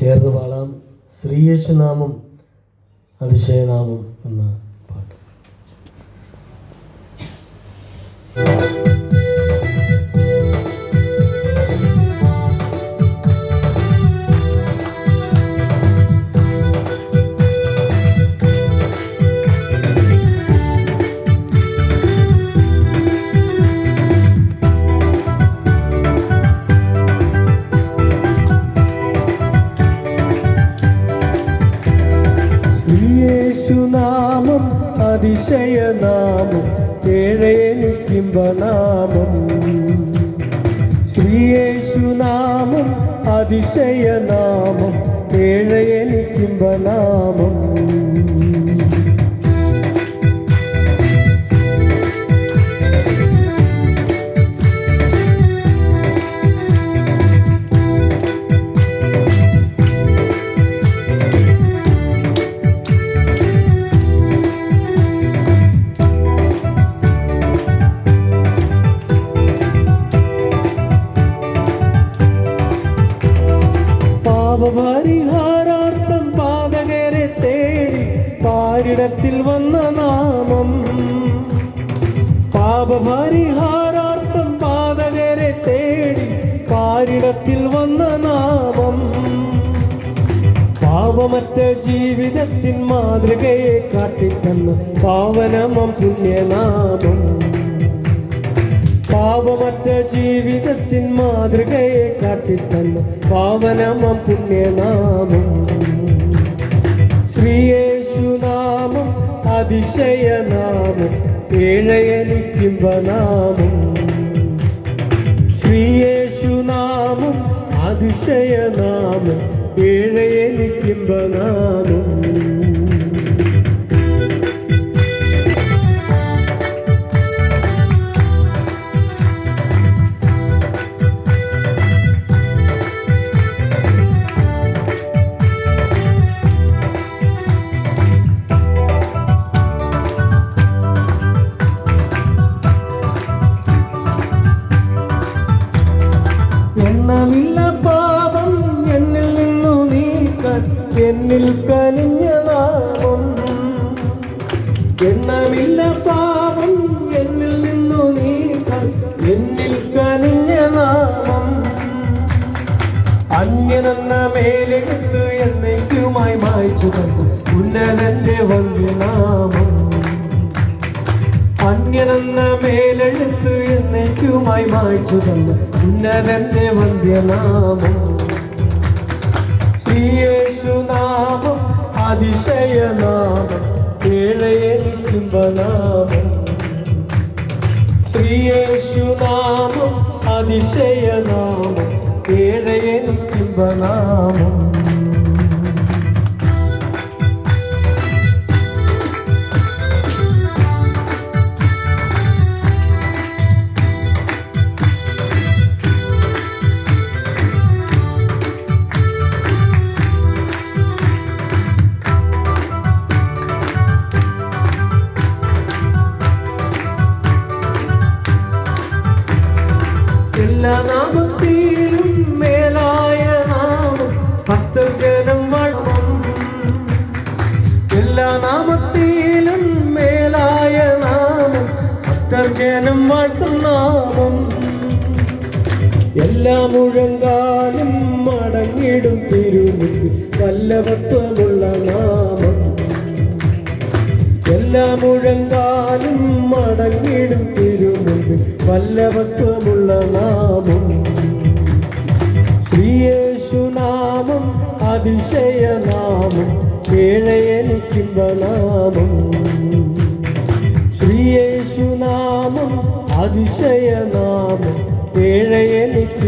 ചേർന്ന് പാടാം. ശ്രീയേശുനാമം അതിശയനാമം എന്ന യേശുനാമം അതിശയനാമം ഏഴേനിക്കിമ്പനാമം ശ്രീയേശുനാമം അതിശയനാമം ഏഴേനിക്കിമ്പനാമം പാരിടത്തിൽ വന്ന നാമം. പാപപരിഹാരാർത്ഥം പാതകരെ തേടി പാരിടത്തിൽ വന്ന നാമം. പാപമറ്റ ജീവിതത്തിൻ മാതൃകയെ കാട്ടിത്തന്ന പാവനമം പുണ്യനാമം. പാപമറ്റ ജീവിതത്തിൻ മാതൃകയെ കാട്ടിത്തന്ന പാവനമം പുണ്യനാമം. ശ്രീയേശുനാമം അതിശയനാമം ഏഴയനിക്കുംബനാമം. ശ്രീയേശുനാമം അതിശയനാമം ഏഴയനിക്കുംബനാമം. എണ്ണമില്ല പാപം എന്നിൽ നിന്നു നീക്കാൻ എന്നിൽ കലിഞ്ഞ നാമം എണ്ണമില്ല പാപം എന്നിൽ നിന്നു നീക്കാൻ എന്നിൽ കലിഞ്ഞ നാമം അന്യനെന്ന മേലെടുത്ത് എന്നേക്കുമായി മായ്ച്ചു കണ്ടു ഉന്നതന്റെ വന്യനാമം അന്യനെന്ന മേലെടുത്ത് എന്നേക്കുമായി മായ്ച്ചു തന്ന ഉന്നതന്റെ വന്ദ്യനാമം ശ്രീയേശുനാമം അതിശയനാമം ഏഴയനിക്കുംബനാമം ശ്രീയേശുനാമം അതിശയനാമം ഏഴയനിക്കുംബനാമം നാമത്തിലും മേലായ നാമം ഭക്തർ ജനം വളം എല്ലാ നാമത്തിലും മേലായ നാമം ഭക്തർ ജനം വാഴ്ത്തും നാമം. എല്ലാ മുഴങ്കാലും മടങ്ങിടും തിരുമുമ്പിൽ വല്ലവത്വമുള്ള നാമം. എല്ലാ മുഴങ്കാലും മടങ്ങിടും തിരുമുമ്പിൽ വല്ലഭത്വമുള്ള നാമം ശ്രീയേശുനാമം അതിശയനാമം ഏഴയനിക്കുംബനാമം ശ്രീയേശുനാമം അതിശയനാമം ഏഴയനിക്കുംബനാമം